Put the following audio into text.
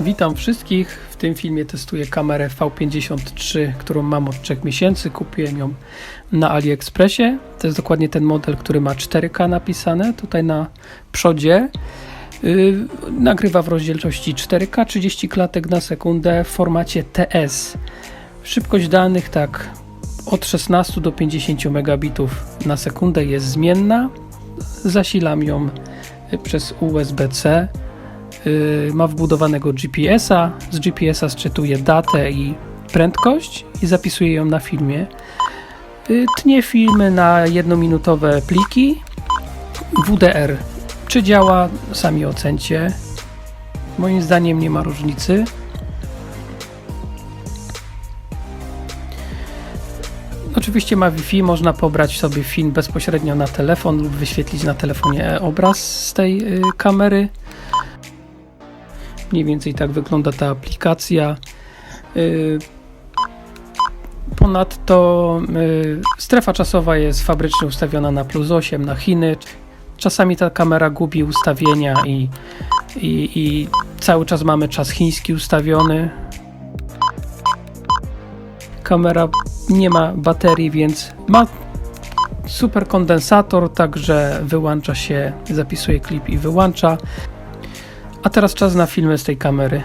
Witam wszystkich. W tym filmie testuję kamerę V53, którą mam od 3 miesięcy. Kupiłem ją na AliExpressie. To jest dokładnie ten model, który ma 4K napisane tutaj na przodzie. Yy, nagrywa w rozdzielczości 4K 30 klatek na sekundę w formacie TS. Szybkość danych tak od 16 do 50 megabitów na sekundę jest zmienna. Zasilam ją y, przez USB-C. Yy, ma wbudowanego GPS-a. Z GPS-a sczytuje datę i prędkość i zapisuje ją na filmie. Yy, Tnie filmy na jednominutowe pliki. WDR. Czy działa? Sami ocencie. Moim zdaniem nie ma różnicy. Oczywiście ma Wi-Fi, można pobrać sobie film bezpośrednio na telefon lub wyświetlić na telefonie obraz z tej y, kamery. Mniej więcej tak wygląda ta aplikacja. Y, Ponadto y, strefa czasowa jest fabrycznie ustawiona na plus 8 na Chiny. Czasami ta kamera gubi ustawienia i, i, i cały czas mamy czas chiński ustawiony. Kamera nie ma baterii, więc ma super kondensator, także wyłącza się, zapisuje klip i wyłącza. A teraz czas na filmy z tej kamery.